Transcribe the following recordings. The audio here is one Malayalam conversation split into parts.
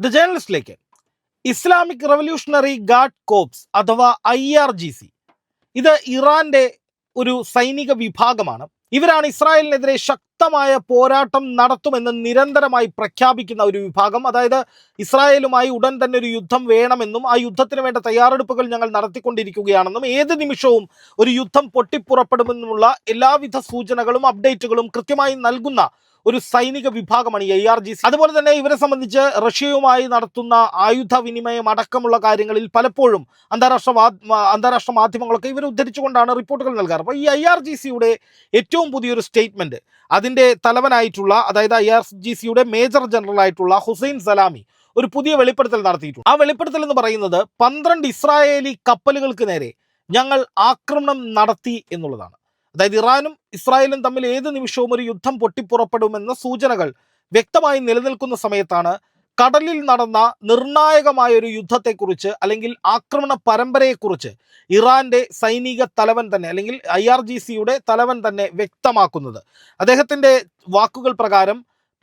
ദ ജേർണലിസ്റ്റിലേക്ക് ഇസ്ലാമിക് റവല്യൂഷണറി ഗാർഡ് കോപ്സ് അഥവാ ഐ ആർ ജി സി ഇത് ഇറാന്റെ ഒരു സൈനിക വിഭാഗമാണ്. ഇവരാണ് ഇസ്രായേലിനെതിരെ ശക്തമായ പോരാട്ടം നടത്തുമെന്ന് നിരന്തരമായി പ്രഖ്യാപിക്കുന്ന ഒരു വിഭാഗം. അതായത് ഇസ്രായേലുമായി ഉടൻ തന്നെ ഒരു യുദ്ധം വേണമെന്നും ആ യുദ്ധത്തിന് വേണ്ട തയ്യാറെടുപ്പുകൾ ഞങ്ങൾ നടത്തിക്കൊണ്ടിരിക്കുകയാണെന്നും ഏത് നിമിഷവും ഒരു യുദ്ധം പൊട്ടിപ്പുറപ്പെടുമെന്നുമുള്ള എല്ലാവിധ സൂചനകളും അപ്ഡേറ്റുകളും കൃത്യമായി നൽകുന്ന ഒരു സൈനിക വിഭാഗമാണ് ഐ ആർ ജി സി അതുപോലെ തന്നെ ഇവരെ സംബന്ധിച്ച് റഷ്യയുമായി നടത്തുന്ന ആയുധ വിനിമയം അടക്കമുള്ള കാര്യങ്ങളിൽ പലപ്പോഴും അന്താരാഷ്ട്ര അന്താരാഷ്ട്ര മാധ്യമങ്ങളൊക്കെ ഇവരെ ഉദ്ധരിച്ചുകൊണ്ടാണ് റിപ്പോർട്ടുകൾ നൽകാറ്. അപ്പോൾ ഈ ഐ ആർ ജി സിയുടെ ഏറ്റവും പുതിയൊരു സ്റ്റേറ്റ്മെന്റ് അതിന്റെ തലവനായിട്ടുള്ള അതായത് ഐ ആർ ജി സിയുടെ മേജർ ജനറൽ ആയിട്ടുള്ള ഹുസൈൻ സലാമി ഒരു പുതിയ വെളിപ്പെടുത്തൽ നടത്തിയിട്ടുണ്ട്. ആ വെളിപ്പെടുത്തൽ എന്ന് പറയുന്നത് പന്ത്രണ്ട് ഇസ്രായേലി കപ്പലുകൾക്ക് നേരെ ഞങ്ങൾ ആക്രമണം നടത്തി എന്നുള്ളതാണ്. അതായത് ഇറാനും ഇസ്രായേലും തമ്മിൽ ഏത് നിമിഷവും ഒരു യുദ്ധം പൊട്ടിപ്പുറപ്പെടുമെന്ന സൂചനകൾ വ്യക്തമായി നിലനിൽക്കുന്ന സമയത്താണ് കടലിൽ നടന്ന നിർണായകമായ ഒരു യുദ്ധത്തെക്കുറിച്ച് അല്ലെങ്കിൽ ആക്രമണ പരമ്പരയെക്കുറിച്ച് ഇറാന്റെ സൈനിക തലവൻ തന്നെ അല്ലെങ്കിൽ ഐ ആർ ജി സിയുടെ തലവൻ തന്നെ വ്യക്തമാക്കുന്നത്. അദ്ദേഹത്തിന്റെ വാക്കുകൾ പ്രകാരം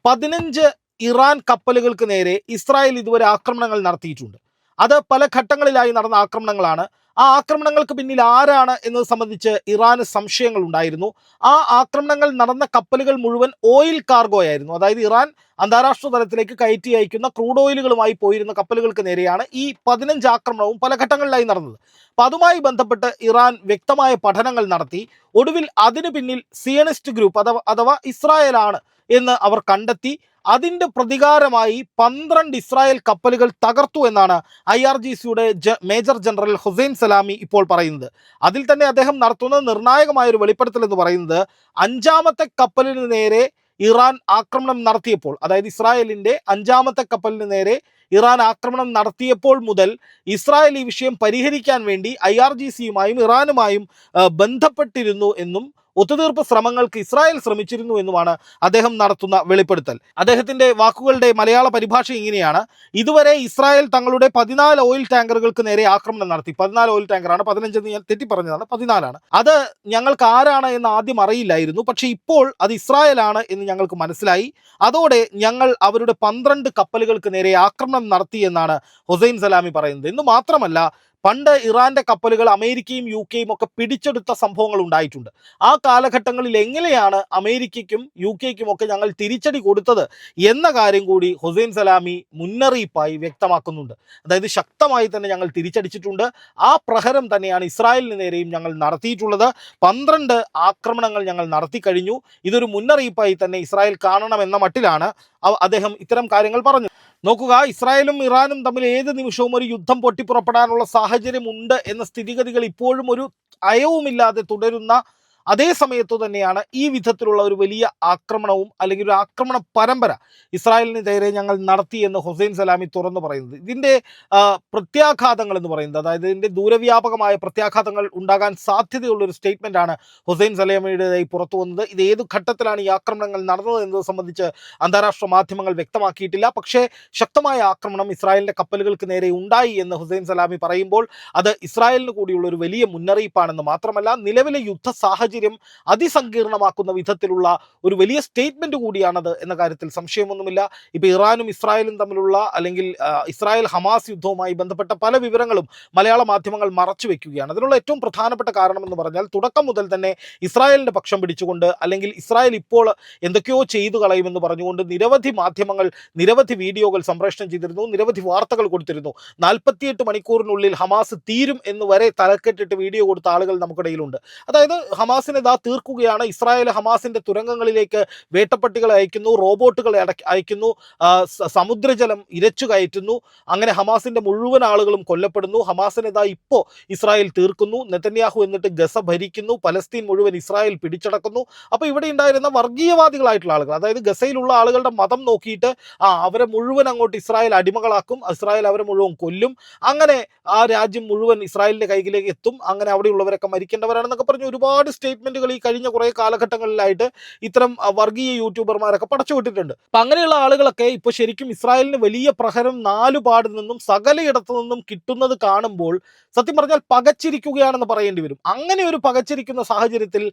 പതിനഞ്ച് ഇറാൻ കപ്പലുകൾക്ക് നേരെ ഇസ്രായേൽ ഇതുവരെ ആക്രമണങ്ങൾ നടത്തിയിട്ടുണ്ട്. അത് പല ഘട്ടങ്ങളിലായി നടന്ന ആക്രമണങ്ങളാണ്. ആ ആക്രമണങ്ങൾക്ക് പിന്നിൽ ആരാണ് എന്നത് സംബന്ധിച്ച് ഇറാന് സംശയങ്ങൾ ഉണ്ടായിരുന്നു. ആ ആക്രമണങ്ങൾ നടന്ന കപ്പലുകൾ മുഴുവൻ ഓയിൽ കാർഗോ ആയിരുന്നു. അതായത് ഇറാൻ അന്താരാഷ്ട്ര തലത്തിലേക്ക് കയറ്റി അയക്കുന്ന ക്രൂഡ് ഓയിലുകളുമായി പോയിരുന്ന കപ്പലുകൾക്ക് നേരെയാണ് ഈ പതിനഞ്ച് ആക്രമണവും പല ഘട്ടങ്ങളിലായി നടന്നത്. അപ്പം അതുമായി ബന്ധപ്പെട്ട് ഇറാൻ വ്യക്തമായ പഠനങ്ങൾ നടത്തി. ഒടുവിൽ അതിനു പിന്നിൽ സിയണിസ്റ്റ് ഗ്രൂപ്പ് അഥവാ അഥവാ ഇസ്രായേലാണ് എന്ന് അവർ കണ്ടെത്തി. അതിന്റെ പ്രതികാരമായി പന്ത്രണ്ട് ഇസ്രായേൽ കപ്പലുകൾ തകർത്തു എന്നാണ് ഐ ആർ ജി സിയുടെ മേജർ ജനറൽ ഹുസൈൻ സലാമി ഇപ്പോൾ പറയുന്നത്. അതിൽ തന്നെ അദ്ദേഹം നടത്തുന്ന നിർണായകമായ ഒരു വെളിപ്പെടുത്തൽ എന്ന് പറയുന്നത് അഞ്ചാമത്തെ കപ്പലിന് നേരെ ഇറാൻ ആക്രമണം നടത്തിയപ്പോൾ അതായത് ഇസ്രായേലിന്റെ അഞ്ചാമത്തെ കപ്പലിന് നേരെ ഇറാൻ ആക്രമണം നടത്തിയപ്പോൾ മുതൽ ഇസ്രായേൽ ഈ വിഷയം പരിഹരിക്കാൻ വേണ്ടി ഐ ആർ ജി സിയുമായും ഇറാനുമായും ബന്ധപ്പെട്ടിരുന്നു എന്നും ഒത്തുതീർപ്പ് ശ്രമങ്ങൾക്ക് ഇസ്രായേൽ ശ്രമിച്ചിരുന്നു എന്നുമാണ് അദ്ദേഹം നടത്തുന്ന വെളിപ്പെടുത്തൽ. അദ്ദേഹത്തിന്റെ വാക്കുകളുടെ മലയാള പരിഭാഷ ഇങ്ങനെയാണ്. ഇതുവരെ ഇസ്രായേൽ തങ്ങളുടെ പതിനാല് ഓയിൽ ടാങ്കറുകൾക്ക് നേരെ ആക്രമണം നടത്തി. പതിനാല് ഓയിൽ ടാങ്കറാണ്. പതിനഞ്ചെന്ന് ഞാൻ തെറ്റി പറഞ്ഞതാണ് പതിനാലാണ്. അത് ഞങ്ങൾക്ക് ആരാണ് എന്ന് ആദ്യം അറിയില്ലായിരുന്നു. പക്ഷേ ഇപ്പോൾ അത് ഇസ്രായേലാണ് എന്ന് ഞങ്ങൾക്ക് മനസ്സിലായി. അതോടെ ഞങ്ങൾ അവരുടെ പന്ത്രണ്ട് കപ്പലുകൾക്ക് നേരെ ആക്രമണം നടത്തി എന്നാണ് ഹുസൈൻ സലാമി പറയുന്നത്. എന്ന് മാത്രമല്ല പണ്ട് ഇറാന്റെ കപ്പലുകൾ അമേരിക്കയും യു കെയും ഒക്കെ പിടിച്ചെടുത്ത സംഭവങ്ങൾ ഉണ്ടായിട്ടുണ്ട്. ആ കാലഘട്ടങ്ങളിൽ എങ്ങനെയാണ് അമേരിക്കയ്ക്കും യു കെക്കും ഒക്കെ ഞങ്ങൾ തിരിച്ചടി കൊടുത്തത് എന്ന കാര്യം കൂടി ഹുസൈൻ സലാമി മുന്നറിയിപ്പായി വ്യക്തമാക്കുന്നുണ്ട്. അതായത് ശക്തമായി തന്നെ ഞങ്ങൾ തിരിച്ചടിച്ചിട്ടുണ്ട്. ആ പ്രഹരം തന്നെയാണ് ഇസ്രായേലിന് നേരെയും ഞങ്ങൾ നടത്തിയിട്ടുള്ളത്. പന്ത്രണ്ട് ആക്രമണങ്ങൾ ഞങ്ങൾ നടത്തി കഴിഞ്ഞു. ഇതൊരു മുന്നറിയിപ്പായി തന്നെ ഇസ്രായേൽ കാണണമെന്ന മട്ടിലാണ് അദ്ദേഹം ഇത്തരം കാര്യങ്ങൾ പറഞ്ഞു. നോക്കുക ഇസ്രായേലും ഇറാനും തമ്മിൽ ഏത് നിമിഷവും ഒരു യുദ്ധം പൊട്ടിപ്പുറപ്പെടാനുള്ള സാഹചര്യമുണ്ട് എന്ന സ്ഥിതിഗതികൾ ഇപ്പോഴും ഒരു അയവുമില്ലാതെ തുടരുന്ന അതേ സമയത്തു തന്നെയാണ് ഈ വിധത്തിലുള്ള ഒരു വലിയ ആക്രമണവും അല്ലെങ്കിൽ ഒരു ആക്രമണ പരമ്പര ഇസ്രായേലിന് നേരെ ഞങ്ങൾ നടത്തി എന്ന് ഹുസൈൻ സലാമി തുറന്നു പറയുന്നത്. ഇതിന്റെ പ്രത്യാഘാതങ്ങൾ എന്ന് പറയുന്നത് അതായത് ഇതിന്റെ ദൂരവ്യാപകമായ പ്രത്യാഘാതങ്ങൾ ഉണ്ടാകാൻ സാധ്യതയുള്ളൊരു സ്റ്റേറ്റ്മെന്റ് ആണ് ഹുസൈൻ സലാമിയുടേതായി പുറത്തു വന്നത്. ഇത് ഏത് ഘട്ടത്തിലാണ് ഈ ആക്രമണങ്ങൾ നടന്നത് എന്നത് സംബന്ധിച്ച് അന്താരാഷ്ട്ര മാധ്യമങ്ങൾ വ്യക്തമാക്കിയിട്ടില്ല. പക്ഷേ ശക്തമായ ആക്രമണം ഇസ്രായേലിന്റെ കപ്പലുകൾക്ക് നേരെ ഉണ്ടായി എന്ന് ഹുസൈൻ സലാമി പറയുമ്പോൾ അത് ഇസ്രായേലിന് കൂടിയുള്ള ഒരു വലിയ മുന്നറിയിപ്പാണെന്ന് മാത്രമല്ല നിലവിലെ യുദ്ധ സാഹചര്യം അതിസങ്കീർണമാക്കുന്ന വിധത്തിലുള്ള ഒരു വലിയ സ്റ്റേറ്റ്മെന്റ് കൂടിയാണത് എന്ന കാര്യത്തിൽ സംശയമൊന്നുമില്ല. ഇപ്പൊ ഇറാനും ഇസ്രായേലും തമ്മിലുള്ള അല്ലെങ്കിൽ ഇസ്രായേൽ ഹമാസ് യുദ്ധവുമായി ബന്ധപ്പെട്ട പല വിവരങ്ങളും മലയാള മാധ്യമങ്ങൾ മറച്ചു വെക്കുകയാണ്. അതിനുള്ള ഏറ്റവും പ്രധാനപ്പെട്ട കാരണം എന്ന് പറഞ്ഞാൽ തുടക്കം മുതൽ തന്നെ ഇസ്രായേലിന്റെ പക്ഷം പിടിച്ചുകൊണ്ട് അല്ലെങ്കിൽ ഇസ്രായേൽ ഇപ്പോൾ എന്തൊക്കെയോ ചെയ്തു കളയുമെന്ന് പറഞ്ഞുകൊണ്ട് നിരവധി മാധ്യമങ്ങൾ നിരവധി വീഡിയോകൾ സംപ്രേഷണം ചെയ്തിരുന്നു നിരവധി വാർത്തകൾ കൊടുത്തിരുന്നു. നാൽപ്പത്തിയെട്ട് മണിക്കൂറിനുള്ളിൽ ഹമാസ് തീരും എന്ന് വരെ തലക്കെട്ടിട്ട് വീഡിയോ കൊടുത്ത ആളുകൾ നമുക്കിടയിലുണ്ട്. അതായത് ഹമാസിനെ ഇതാ തീർക്കുകയാണ്. ഇസ്രായേൽ ഹമാസിന്റെ തുരങ്കങ്ങളിലേക്ക് വേട്ടപ്പട്ടികളെ അയക്കുന്നു റോബോട്ടുകളെ അയക്കുന്നു സമുദ്രജലം ഇരച്ചു കയറ്റുന്നു. അങ്ങനെ ഹമാസിന്റെ മുഴുവൻ ആളുകളും കൊല്ലപ്പെടുന്നു. ഹമാസിനെ ഇതാ ഇപ്പോൾ ഇസ്രായേൽ തീർക്കുന്നു. നെതന്യാഹു എന്നിട്ട് ഗസ ഭരിക്കുന്നു. പലസ്തീൻ മുഴുവൻ ഇസ്രായേൽ പിടിച്ചടക്കുന്നു. അപ്പോൾ ഇവിടെ ഉണ്ടായിരുന്ന വർഗീയവാദികളായിട്ടുള്ള ആളുകൾ അതായത് ഗസയിലുള്ള ആളുകളുടെ മതം നോക്കിയിട്ട് ആ അവരെ മുഴുവൻ അങ്ങോട്ട് ഇസ്രായേൽ അടിമകളാക്കും. ഇസ്രായേൽ അവരെ മുഴുവൻ കൊല്ലും. അങ്ങനെ ആ രാജ്യം മുഴുവൻ ഇസ്രായേലിന്റെ കൈകളിലേക്ക് എത്തും. അങ്ങനെ അവിടെയുള്ളവരൊക്കെ മരിക്കേണ്ടവരാണെന്നൊക്കെ പറഞ്ഞ് ഒരുപാട് സ്റ്റേറ്റ് സ്റ്റേറ്റ്മെന്റുകൾ ഈ കഴിഞ്ഞ കുറേ കാലഘട്ടങ്ങളിലായിട്ട് ഇത്തരം വർഗീയ യൂട്യൂബർമാരൊക്കെ പടച്ചുവിട്ടിട്ടുണ്ട്. അപ്പൊ അങ്ങനെയുള്ള ആളുകളൊക്കെ ഇപ്പൊ ശരിക്കും ഇസ്രായേലിന് വലിയ പ്രഹരം നാലുപാട് നിന്നും സകലയിടത്തു നിന്നും കിട്ടുന്നത് കാണുമ്പോൾ സത്യം പറഞ്ഞാൽ പകച്ചിരിക്കുകയാണെന്ന് പറയേണ്ടി വരും. അങ്ങനെ ഒരു പകച്ചിരിക്കുന്ന സാഹചര്യത്തിൽ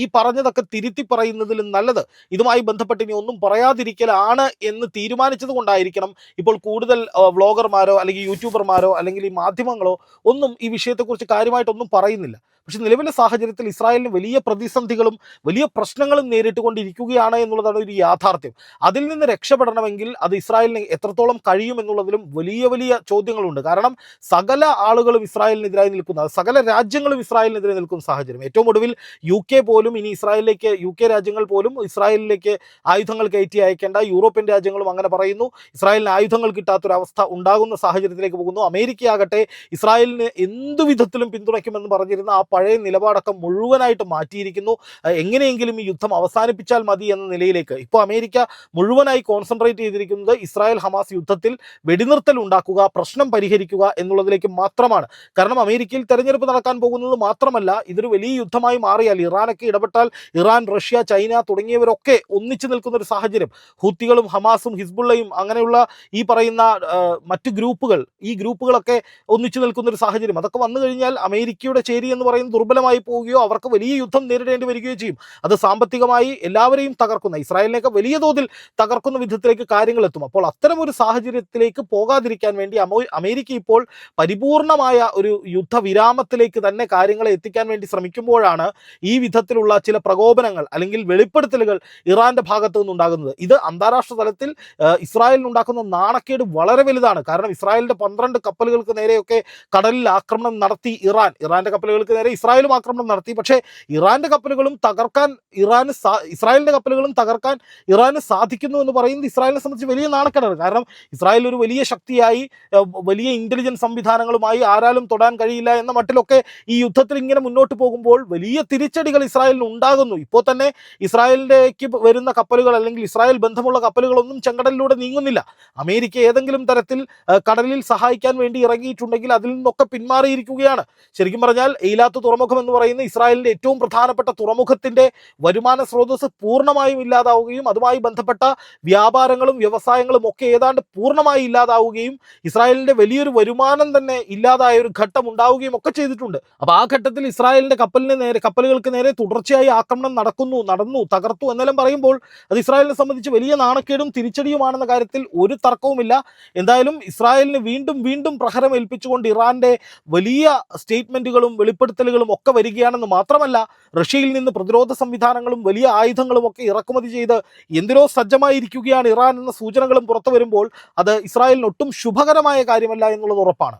ഈ പറഞ്ഞതൊക്കെ തിരുത്തി പറയുന്നതിലും നല്ലത്. ഇതുമായി ബന്ധപ്പെട്ട് ഇനി ഒന്നും പറയാതിരിക്കലാണ് എന്ന് തീരുമാനിച്ചത് കൊണ്ടായിരിക്കണം ഇപ്പോൾ കൂടുതൽ വ്ളോഗർമാരോ അല്ലെങ്കിൽ യൂട്യൂബർമാരോ അല്ലെങ്കിൽ ഈ മാധ്യമങ്ങളോ ഒന്നും ഈ വിഷയത്തെക്കുറിച്ച് കാര്യമായിട്ടൊന്നും പറയുന്നില്ല. പക്ഷെ നിലവിലെ സാഹചര്യത്തിൽ ഇസ്രായേലിന് വലിയ പ്രതിസന്ധികളും വലിയ പ്രശ്നങ്ങളും നേരിട്ടുകൊണ്ടിരിക്കുകയാണ് എന്നുള്ളതാണ് ഒരു യാഥാർത്ഥ്യം. അതിൽ നിന്ന് രക്ഷപ്പെടണമെങ്കിൽ അത് ഇസ്രായേലിന് എത്രത്തോളം കഴിയും എന്നുള്ളതിലും വലിയ വലിയ ചോദ്യങ്ങളുണ്ട്. കാരണം സകല ആളുകളും ഇസ്രായേലിനെതിരായി നിൽക്കുന്ന സകല രാജ്യങ്ങളും ഇസ്രായേലിനെതിരെ നിൽക്കുന്ന സാഹചര്യം. ഏറ്റവും ഒടുവിൽ യു കെ പോലും ഇനി ഇസ്രായേലിലേക്ക് യു കെ രാജ്യങ്ങൾ പോലും ഇസ്രായേലിലേക്ക് ആയുധങ്ങൾ കയറ്റി അയക്കേണ്ട യൂറോപ്യൻ രാജ്യങ്ങളും അങ്ങനെ പറയുന്നു. ഇസ്രായേലിന് ആയുധങ്ങൾ കിട്ടാത്തൊരവസ്ഥ ഉണ്ടാകുന്ന സാഹചര്യത്തിലേക്ക് പോകുന്നു. അമേരിക്കയാകട്ടെ ഇസ്രായേലിന് എന്തു വിധത്തിലും പിന്തുണയ്ക്കുമെന്ന് പറഞ്ഞിരുന്ന ആ പഴയ നിലപാടൊക്കെ മുഴുവനായിട്ട് മാറ്റിയിരിക്കുന്നു. എങ്ങനെയെങ്കിലും ഈ യുദ്ധം അവസാനിപ്പിച്ചാൽ മതി എന്ന നിലയിലേക്ക്. ഇപ്പോൾ അമേരിക്ക മുഴുവനായി കോൺസെൻട്രേറ്റ് ചെയ്തിരിക്കുന്നത് ഇസ്രായേൽ ഹമാസ് യുദ്ധത്തിൽ വെടിനിർത്തൽ ഉണ്ടാക്കുക പ്രശ്നം പരിഹരിക്കുക എന്നുള്ളതിലേക്ക് മാത്രമാണ്. കാരണം അമേരിക്കയിൽ തെരഞ്ഞെടുപ്പ് നടക്കാൻ പോകുന്നത് മാത്രമല്ല ഇതൊരു വലിയ യുദ്ധമായി മാറിയാൽ ഇറാനൊക്കെ ഇടപെട്ടാൽ ഇറാൻ റഷ്യ ചൈന തുടങ്ങിയവരൊക്കെ ഒന്നിച്ചു നിൽക്കുന്ന ഒരു സാഹചര്യം. ഹൂത്തികളും ഹമാസും ഹിസ്ബുള്ളയും അങ്ങനെയുള്ള ഈ പറയുന്ന മറ്റ് ഗ്രൂപ്പുകൾ ഈ ഗ്രൂപ്പുകളൊക്കെ ഒന്നിച്ചു നിൽക്കുന്ന ഒരു സാഹചര്യം. അതൊക്കെ വന്നു കഴിഞ്ഞാൽ അമേരിക്കയുടെ ചേരി എന്ന് പറയുന്നത് ദുർബലമായി പോവുകയോ അവർക്ക് വലിയ യുദ്ധം നേരിടേണ്ടി വരികയോ ചെയ്യും. അത് സാമ്പത്തികമായി എല്ലാവരെയും തകർക്കുന്ന ഇസ്രായേലിനെയൊക്കെ വലിയ തോതിൽ തകർക്കുന്ന വിധത്തിലേക്ക് കാര്യങ്ങൾ എത്തും. അപ്പോൾ അത്തരം ഒരു സാഹചര്യത്തിലേക്ക് പോകാതിരിക്കാൻ വേണ്ടി അമേരിക്ക ഇപ്പോൾ പരിപൂർണമായ ഒരു യുദ്ധവിരാമത്തിലേക്ക് തന്നെ കാര്യങ്ങളെ എത്തിക്കാൻ വേണ്ടി ശ്രമിക്കുമ്പോഴാണ് ഈ വിധത്തിലുള്ള ചില പ്രകോപനങ്ങൾ അല്ലെങ്കിൽ വെളിപ്പെടുത്തലുകൾ ഇറാന്റെ ഭാഗത്തു നിന്നുണ്ടാകുന്നത്. ഇത് അന്താരാഷ്ട്ര തലത്തിൽ ഇസ്രായേലിന് ഇസ്രായേലിനുണ്ടാക്കുന്ന നാണക്കേട് വളരെ വലുതാണ്. കാരണം ഇസ്രായേലിന്റെ പന്ത്രണ്ട് കപ്പലുകൾക്ക് നേരെയൊക്കെ കടലിൽ ആക്രമണം നടത്തി ഇറാൻ. ഇറാന്റെ കപ്പലുകൾക്ക് നേരെ ഇസ്രായേലും ആക്രമണം നടത്തി. പക്ഷേ ഇറാന്റെ കപ്പലുകളും തകർക്കാൻ ഇറാന് ഇസ്രായേലിന്റെ കപ്പലുകളും തകർക്കാൻ ഇറാന് സാധിക്കുന്നു എന്ന് പറയുന്നത് ഇസ്രായേലിനെ സംബന്ധിച്ച് വലിയ നാണക്കേടാണ്. കാരണം ഇസ്രായേൽ ഒരു വലിയ ശക്തിയായി വലിയ ഇന്റലിജൻസ് സംവിധാനങ്ങളുമായി ആരാലും തൊടാൻ കഴിയില്ല എന്ന മട്ടിലൊക്കെ ഈ യുദ്ധത്തിൽ ഇങ്ങനെ മുന്നോട്ട് പോകുമ്പോൾ വലിയ തിരിച്ചടികൾ ഇസ്രായേലിന് ഉണ്ടാകുന്നു. ഇപ്പോൾ തന്നെ ഇസ്രായേലിലേക്ക് വരുന്ന കപ്പലുകൾ അല്ലെങ്കിൽ ഇസ്രായേൽ ബന്ധമുള്ള കപ്പലുകളൊന്നും ചെങ്കടലിലൂടെ നീങ്ങുന്നില്ല. അമേരിക്ക ഏതെങ്കിലും തരത്തിൽ കടലിൽ സഹായിക്കാൻ വേണ്ടി ഇറങ്ങിയിട്ടുണ്ടെങ്കിൽ അതിൽ നിന്നൊക്കെ പിന്മാറിയിരിക്കുകയാണ്. ശരിക്കും പറഞ്ഞാൽ എയിലാത്ത് തുറമുഖം എന്ന് പറയുന്ന ഇസ്രായേലിന്റെ ഏറ്റവും പ്രധാനപ്പെട്ട തുറമുഖത്തിന്റെ വരുമാന സ്രോതസ് പൂർണമായും ഇല്ലാതാവുകയും അതുമായി ബന്ധപ്പെട്ട വ്യാപാരങ്ങളും വ്യവസായങ്ങളും ഒക്കെ ഏതാണ്ട് പൂർണമായി ഇല്ലാതാവുകയും ഇസ്രായേലിന്റെ വലിയൊരു വരുമാനം തന്നെ ഇല്ലാതായ ഒരു ഘട്ടം ഉണ്ടാവുകയും ഒക്കെ ചെയ്തിട്ടുണ്ട്. അപ്പൊ ആ ഘട്ടത്തിൽ ഇസ്രായേലിന്റെ കപ്പലിന് നേരെ കപ്പലുകൾക്ക് നേരെ തുടർച്ചയായി ആക്രമണം നടക്കുന്നു നടന്നു തകർത്തു എന്നെല്ലാം പറയുമ്പോൾ അത് ഇസ്രായേലിനെ സംബന്ധിച്ച് വലിയ നാണക്കേടും തിരിച്ചടിയുമാണെന്ന കാര്യത്തിൽ ഒരു തർക്കവുമില്ല. എന്തായാലും ഇസ്രായേലിന് വീണ്ടും വീണ്ടും പ്രഹരം ഏൽപ്പിച്ചുകൊണ്ട് ഇറാന്റെ വലിയ സ്റ്റേറ്റ്മെന്റുകളും വെളിപ്പെടുത്തലുകളും ഒക്കെ വരികയാണെന്ന് മാത്രമല്ല റഷ്യയിൽ നിന്ന് പ്രതിരോധ സംവിധാനങ്ങളും വലിയ ആയുധങ്ങളും ഒക്കെ ഇറക്കുമതി ചെയ്ത് എന്തിനോ സജ്ജമായിരിക്കുകയാണ് ഇറാൻ എന്ന സൂചനകളും പുറത്തു വരുമ്പോൾ അത് ഇസ്രായേലിന് ഒട്ടും ശുഭകരമായ കാര്യമല്ല എന്നുള്ളത് ഉറപ്പാണ്.